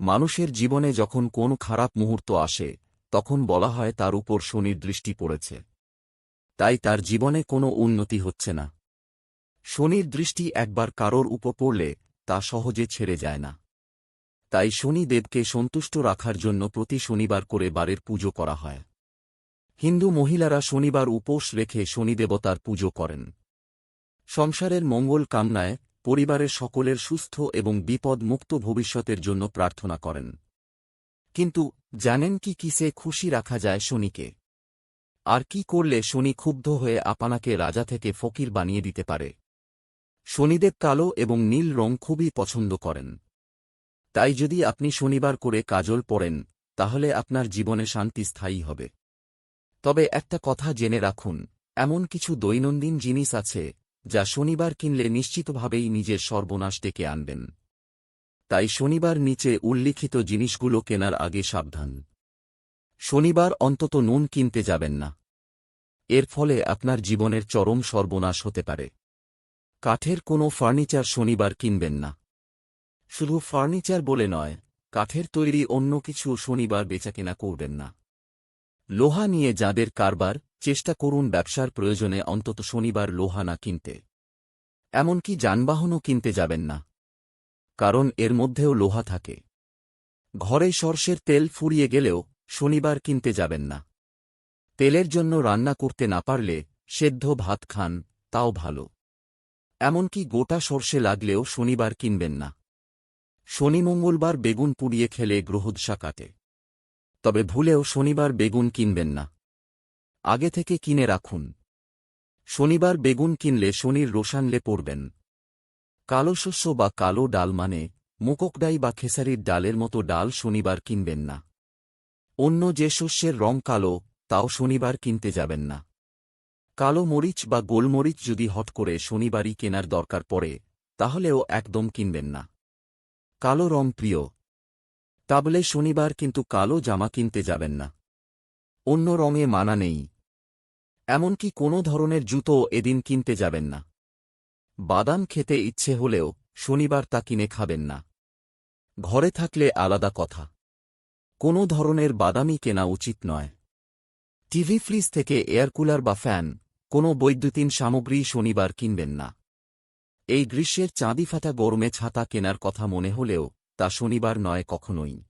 মানুষের জীবনে যখন কোন খারাপ মুহূর্ত আসে, তখন বলা হয় তার উপর শনির দৃষ্টি পড়েছে। তাই তার জীবনে কোনো উন্নতি হচ্ছে না। শনির দৃষ্টি একবার কারোর উপর পড়লে তা সহজে ছেড়ে যায় না। তাই শনিদেবকে সন্তুষ্ট রাখার জন্য প্রতি শনিবার করে বারের পুজো করা হয়। হিন্দু মহিলারা শনিবার উপোস রেখে শনিদেবতার পুজো করেন। সংসারের মঙ্গল কামনায় পরিবারের সকলের সুস্থ এবং বিপদ মুক্ত ভবিষ্যতের জন্য প্রার্থনা করেন। কিন্তু, জানেন কি কিসে খুশি রাখা যায় শনিকে? আর কি করলে শনি ক্ষুব্ধ হয়ে আপনাকে রাজা থেকে ফকির বানিয়ে দিতে পারে? শনিদেব কালো এবং নীল রং খুবই পছন্দ করেন। তাই যদি আপনি শনিবার করে কাজল পড়েন, তাহলে আপনার জীবনে শান্তি স্থায়ী হবে। তবে একটা কথা জেনে রাখুন, এমন কিছু দৈনন্দিন জিনিস আছে যা শনিবার কিনলে নিশ্চিতভাবেই নিজের সর্বনাশ ডেকে আনবেন। তাই শনিবার নিচে উল্লিখিত জিনিসগুলো কেনার আগে সাবধান। শনিবার অন্তত নুন কিনতে যাবেন না। এর ফলে আপনার জীবনের চরম সর্বনাশ হতে পারে। কাঠের কোনো ফার্নিচার শনিবার কিনবেন না। শুধু ফার্নিচার বলে নয়, কাঠের তৈরি অন্য কিছু শনিবার বেচাকেনা করবেন না। লোহা নিয়ে যাদের কারবার চেষ্টা করুন ব্যবসার প্রয়োজনে অন্তত শনিবার লোহা না কিনতে। এমনকি যানবাহনও কিনতে যাবেন না। কারণ এর মধ্যেও লোহা থাকে। ঘরে সর্ষের তেল ফুরিয়ে গেলেও শনিবার কিনতে যাবেন না। তেলের জন্য রান্না করতে না পারলে সেদ্ধ ভাত খান, তাও ভালো। এমনকি গোটা সর্ষে লাগলেও শনিবার কিনবেন না। শনি মঙ্গলবার বেগুন পুড়িয়ে খেলে গ্রহদশা কাটে। তবে ভুলেও শনিবার বেগুন কিনবেন না। আগে থেকে কিনে রাখুন। শনিবার বেগুন কিনলে শনির রোশানলে পড়বেন। কালো শস্য বা কালো ডাল মানে মুককডাই বা খেসারির ডালের মতো ডাল শনিবার কিনবেন না। অন্য যে শস্যের রং কালো, তাও শনিবার কিনতে যাবেন না। কালো মরিচ বা গোলমরিচ যদি হট করে শনিবারই কেনার দরকার পড়ে, তাহলেও একদম কিনবেন না। কালো রং প্রিয়। তাবলে শনিবার কিন্তু কালো জামা কিনতে যাবেন না। অন্য রঙে মানা নেই। এমনকি কোনো ধরনের জুতো এদিন কিনতে যাবেন না। বাদাম খেতে ইচ্ছে হলেও শনিবার তা কিনে খাবেন না। ঘরে থাকলে আলাদা কথা। কোনো ধরনের বাদামই কেনা উচিত নয়। টিভি, ফ্রিজ থেকে এয়ার কুলার বা ফ্যান, কোনো বৈদ্যুতিন সামগ্রী শনিবার কিনবেন না। এই গ্রীষ্মের চাঁদি ফাটা গরমে ছাতা কেনার কথা মনে হলেও তা শনিবার নয় কখনোই।